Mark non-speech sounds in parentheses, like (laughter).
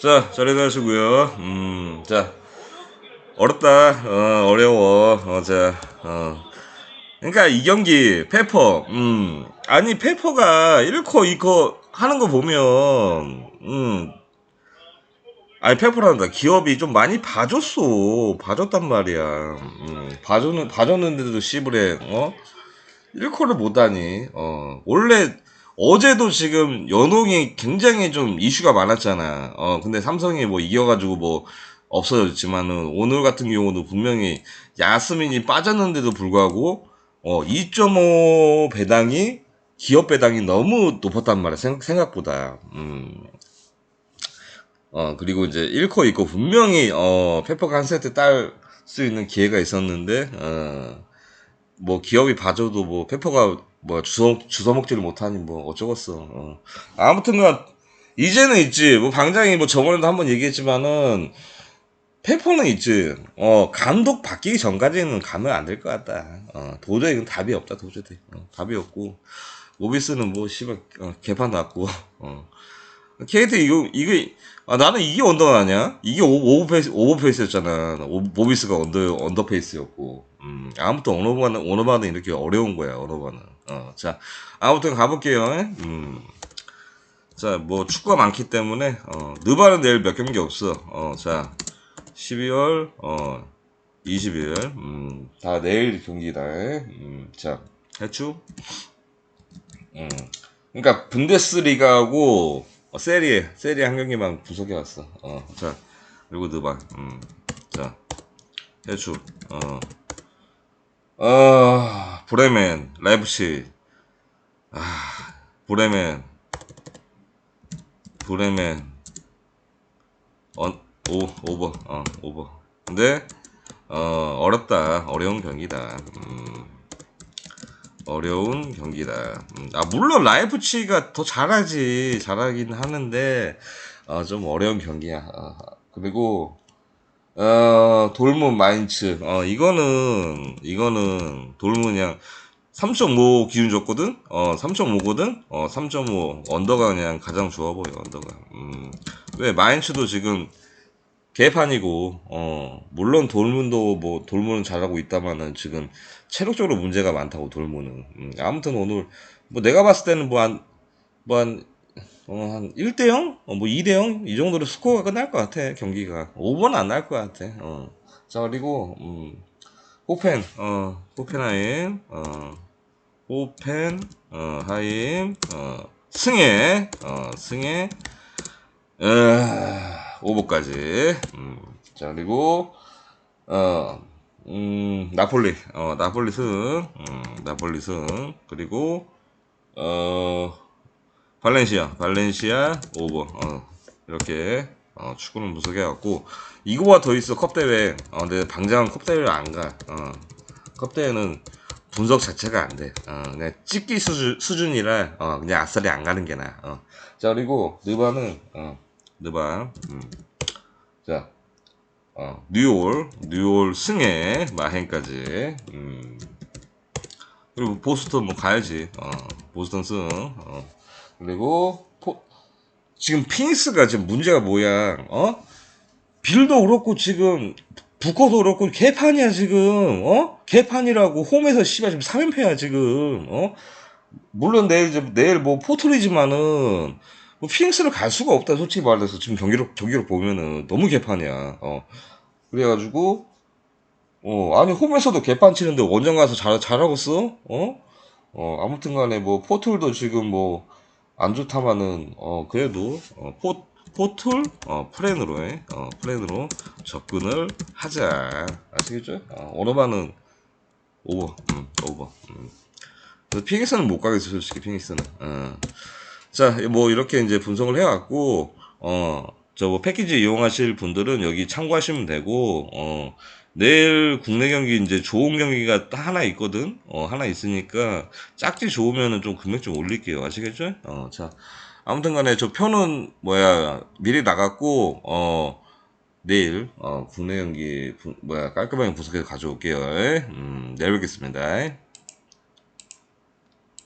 자, 하시고요. 음, 자, 어렵다. 어, 어려워. 어, 자, 어. 그러니까 이 경기 페퍼, 음, 아니 페퍼가 1코 2코 하는 거 보면, 음, 아니 페퍼란다. 기업이 좀 많이 봐줬어. 봐줬단 말이야. 음, 봐줬는 봐줬는데도 씨부레, 어? 1코를 못하니, 어, 원래, 어제도 지금 연홍이 굉장히 좀 이슈가 많았잖아. 어, 근데 삼성이 뭐 이겨가지고 뭐 없어졌지만은 오늘 같은 경우도 분명히 야스민이 빠졌는데도 불구하고 어, 2.5 배당이 기업 배당이 너무 높았단 말이야. 생각, 생각보다. 음. 어, 그리고 이제 1코 2코 분명히 어, 페퍼가 한 세트 딸 수 있는 기회가 있었는데 어, 뭐 기업이 봐줘도 뭐 페퍼가 뭐 주워 주워 먹지를 못하니 뭐 어쩌겠어. 어. 아무튼간 이제는 있지. 뭐 방장이 뭐 저번에도 한번 얘기했지만은 페퍼는 있지. 어 감독 바뀌기 전까지는 가면 안 될 것 같다. 어 도저히 이건 답이 없다. 도저히 어, 답이 없고 모비스는 뭐 씨발 어, 개판 났고. (laughs) 어. KT 이거 이게 아, 나는 이게 언더가 아니야? 이게 오- 오버페이스 오버페이스였잖아. 오- 모비스가 언더 언더페이스였고. 음, 아무튼 언어바는 언어바는 이렇게 어려운 거야. 언어바는. 어, 자, 아무튼 가볼게요. 음. 자, 뭐 축구가 많기 때문에 어, 느바는 내일 몇 경기 없어. 어, 자, 12월 어 20일 음, 다 내일 경기다. 음, 자, 해추. 음. 그러니까 분데스리가하고 어, 세리에 세리에 한 경기만 분석해 왔어. 어, 자, 그리고 느바. 음. 자, 해추. 어. 아, 브레멘, 라이프치. 아, 브레멘. 브레멘. 언, 오, 오버. 어, 오버. 근데, 어, 어렵다. 어려운 경기다. 음, 어려운 경기다. 음, 아, 물론 라이프치가 더 잘하지. 잘하긴 하는데, 어, 좀 어려운 경기야. 어, 그리고, 어, 돌문 마인츠. 어, 이거는, 이거는, 돌문 그냥 3.5 기준 줬거든? 어, 3.5거든? 어, 3.5. 언더가 그냥 가장 좋아 보여, 언더가. 음, 왜, 마인츠도 지금 개판이고, 어, 물론 돌문도 뭐, 돌문은 잘하고 있다마는 지금 체력적으로 문제가 많다고, 돌문은. 음, 아무튼 오늘, 뭐 내가 봤을 때는 뭐 한, 뭐 한, 어, 한 1대0? 어, 뭐 2대0? 이 정도로 스코어가 끝날 것 같아, 경기가. 5번은 안날 것 같아, 어. 자, 그리고, 음, 호펜, 어, 호펜하임, 어, 호펜, 어, 하임, 어, 승혜, 어, 승혜, 어, 오버까지. 음, 자, 그리고, 어, 음, 나폴리, 어, 나폴리 승, 음, 나폴리 승, 그리고, 어, 발렌시아, 발렌시아 오버. 어, 이렇게 어, 축구는 분석해갖고 이거와 더 있어 컵 대회. 어, 근데 방장은 컵 대회를 안 가. 어, 컵 대회는 분석 자체가 안 돼. 어, 그냥 찍기 수준, 수준이라 어, 그냥 아싸리 안 가는 게 나아. 어. 자 그리고 느바는 어, 느바. 음. 자. 어, 뉴올, 뉴올 승혜, 마행까지. 음. 그리고 보스턴 뭐 가야지. 어, 보스턴 승. 어. 그리고 포, 지금 피닉스가 지금 문제가 뭐야? 어? 빌도 그렇고 지금 부커도 그렇고 개판이야 지금. 어? 개판이라고 홈에서 씨발 지금 3연패야 지금. 어? 물론 내일 좀 내일 뭐 포털이지만은 뭐 피닉스를 갈 수가 없다 솔직히 말해서 지금 경기력 경기력 보면은 너무 개판이야. 어. 그래가지고 어 아니 홈에서도 개판 치는데 원정 가서 잘 잘하고 써? 어? 어 아무튼 간에 뭐 포털도 지금 뭐 안 좋다마는 어 그래도 어, 포 포툴 어 플랜으로 해. 어 플랜으로 접근을 하자 아시겠죠? 어, 오너바는 오버 음 오버 음. 피닉스는 못 가겠어 솔직히 피닉스는 어. 자 뭐 이렇게 이제 분석을 해왔고 어 저 뭐 패키지 이용하실 분들은 여기 참고하시면 되고 어 내일 국내 경기 이제 좋은 경기가 딱 하나 있거든. 어, 하나 있으니까 짝지 좋으면은 좀 금액 좀 올릴게요. 아시겠죠? 어, 자. 아무튼 간에 저 표는 뭐야, 미리 나갔고, 어, 내일, 어, 국내 경기, 분- 뭐야, 깔끔하게 분석해서 가져올게요. 음, 내일 뵙겠습니다.